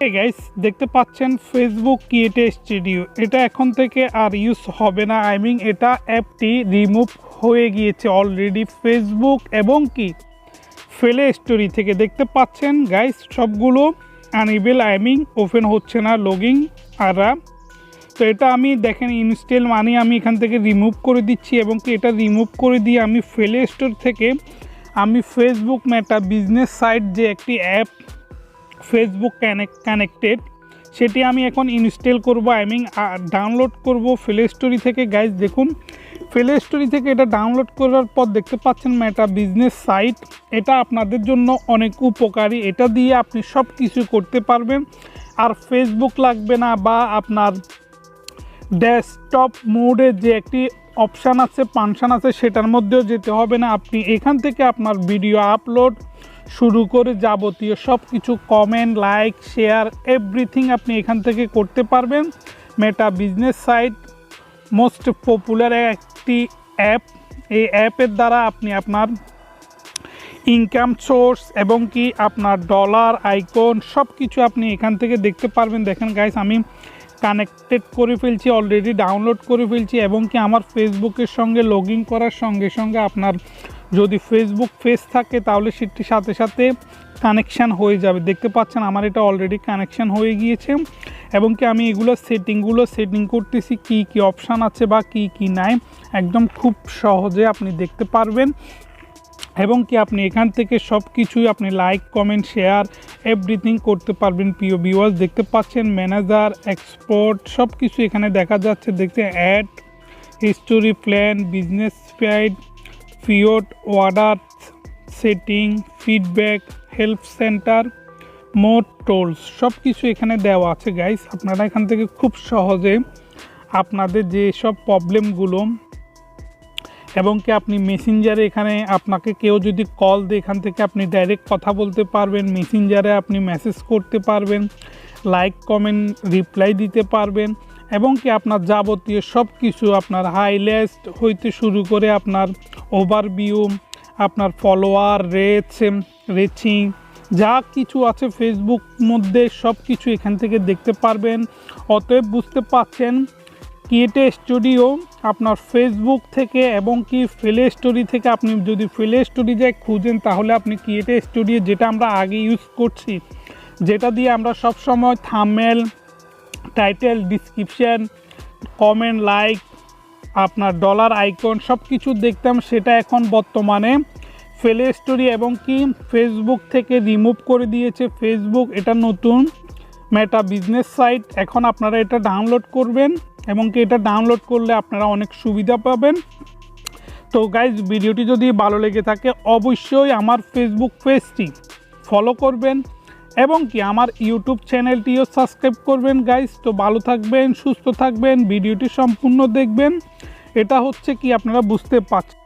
Guys দেখতে পাচ্ছেন Facebook ক্রিয়েটে studio এটা এখন থেকে আর ইউজ হবে না। আই মিন এটা অ্যাপটি রিমুভ হয়ে গিয়েছে অলরেডি ফেসবুক এবং কি? ফেলে স্টোরি থেকে দেখতে পাচ্ছেন গাইস সবগুলো আনইবেল আই মিন ওপেন হচ্ছে না লগিং আর। তো এটা আমি দেখেন ইনস্টেল মানে আমি এখান থেকে রিমুভ করে দিচ্ছি এবং কি এটা রিমুভ করে দিয়ে আমি ফেলে স্টোর থেকে আমি ফেসবুক মেটা বিজনেস সাইট যে একটি অ্যাপ ফেসবুক কানেক্ট কানেক্টেড সেটি আমি এখন ইনস্টল করব আই মিন ডাউনলোড করব প্লে স্টোরি থেকে। গাইজ দেখুন প্লে স্টোরি থেকে এটা ডাউনলোড করার পর দেখতে পাচ্ছেন মেটা বিজনেস সাইট এটা আপনাদের জন্য অনেক উপকারী। এটা দিয়ে আপনি সব কিছু করতে পারবেন। আর ফেসবুক লাগবে না বা আপনার ডেস্কটপ মোডে যে একটি অপশান আছে ফাংশান আছে, সেটার মধ্যেও যেতে হবে না। আপনি এখান থেকে আপনার ভিডিও আপলোড শুরু করে যাবতীয় সব কিছু কমেন্ট লাইক শেয়ার এভরিথিং আপনি এখান থেকে করতে পারবেন। Meta business site most popular একটি অ্যাপ এই অ্যাপের দ্বারা আপনি আপনার ইনকাম সোর্স এবং কি আপনার ডলার আইকন সব কিছু আপনি এখান থেকে দেখতে পারবেন। দেখেন গাইস আমি কানেক্টেড করে ফেলছি অলরেডি ডাউনলোড করে ফেলছি এবং কি আমার ফেসবুকের সঙ্গে লগ করার সঙ্গে সঙ্গে আপনার যদি ফেসবুক পেজ থাকে, তাহলে সেটির সাথে সাথে কানেকশান হয়ে যাবে। দেখতে পাচ্ছেন, আমার এটা অলরেডি কানেকশান হয়ে গিয়েছে এবং কি আমি এগুলো সেটিংগুলো সেটিং করতেছি, কি কি অপশান আছে বা কি কি নাই, একদম খুব সহজে আপনি দেখতে পারবেন। এবং কি আপনি এখান থেকে সব কিছুই আপনি লাইক কমেন্ট শেয়ার এভরিথিং করতে পারবেন, প্রিয় ভিউয়ার্স দেখতে পাচ্ছেন ম্যানেজার এক্সপোর্ট সব কিছু এখানে দেখা যাচ্ছে। দেখতে অ্যাড হিস্টোরি প্ল্যান বিজনেস ফাইড ফিওট order setting, feedback, help centre, মোট টোলস সব কিছু এখানে দেওয়া আছে গাইস আপনারা এখান থেকে খুব সহজে আপনাদের যে সব প্রবলেমগুলো এবং কি আপনি মেসেঞ্জারে এখানে আপনাকে কেউ যদি কল দিয়ে, এখান থেকে আপনি ডাইরেক্ট কথা বলতে পারবেন মেসেঞ্জারে আপনি মেসেজ করতে পারবেন। লাইক, কমেন্ট, রিপ্লাই দিতে পারবেন এবং কি আপনার যাবতীয় সব কিছু আপনার হাইলাইট হইতে শুরু করে আপনার ওভারভিউ, আপনার ফলোয়ার রেচ রেচিং যা কিছু আছে ফেসবুক মধ্যে সব কিছু এখান থেকে দেখতে পারবেন। অতএব বুঝতে পাচ্ছেন ক্রিয়েটে স্টুডিও? আপনার ফেসবুক থেকে এবং কি ফেলে স্টোরি থেকে আপনি যদি ফেলে স্টোরি যায় খুঁজেন, তাহলে আপনি ক্রিয়েটে স্টুডিও যেটা আমরা আগে ইউজ করছি? যেটা দিয়ে আমরা সব সময় thumbnail title description comment like আপনার ডলার আইকন সব কিছু দেখতাম, সেটা এখন বর্তমানে ফেলে স্টোরি এবং কি ফেসবুক থেকে রিমুভ করে দিয়েছে ফেসবুক এটা নতুন মেটা বিজনেস সাইট এখন আপনারা এটা ডাউনলোড করবেন এবং কি এটা ডাউনলোড করলে আপনারা অনেক সুবিধা পাবেন। তো গাইজ ভিডিওটি যদি ভালো লেগে থাকে, অবশ্যই আমার ফেসবুক পেজটি ফলো করবেন। এবং কি আমার ইউটিউব চ্যানেলটিও সাবস্ক্রাইব করবেন গাইস তো ভালো থাকবেন, সুস্থ থাকবেন, ভিডিওটি সম্পূর্ণ দেখবেন। এটা হচ্ছে কি আপনারা বুঝতে পারছেন।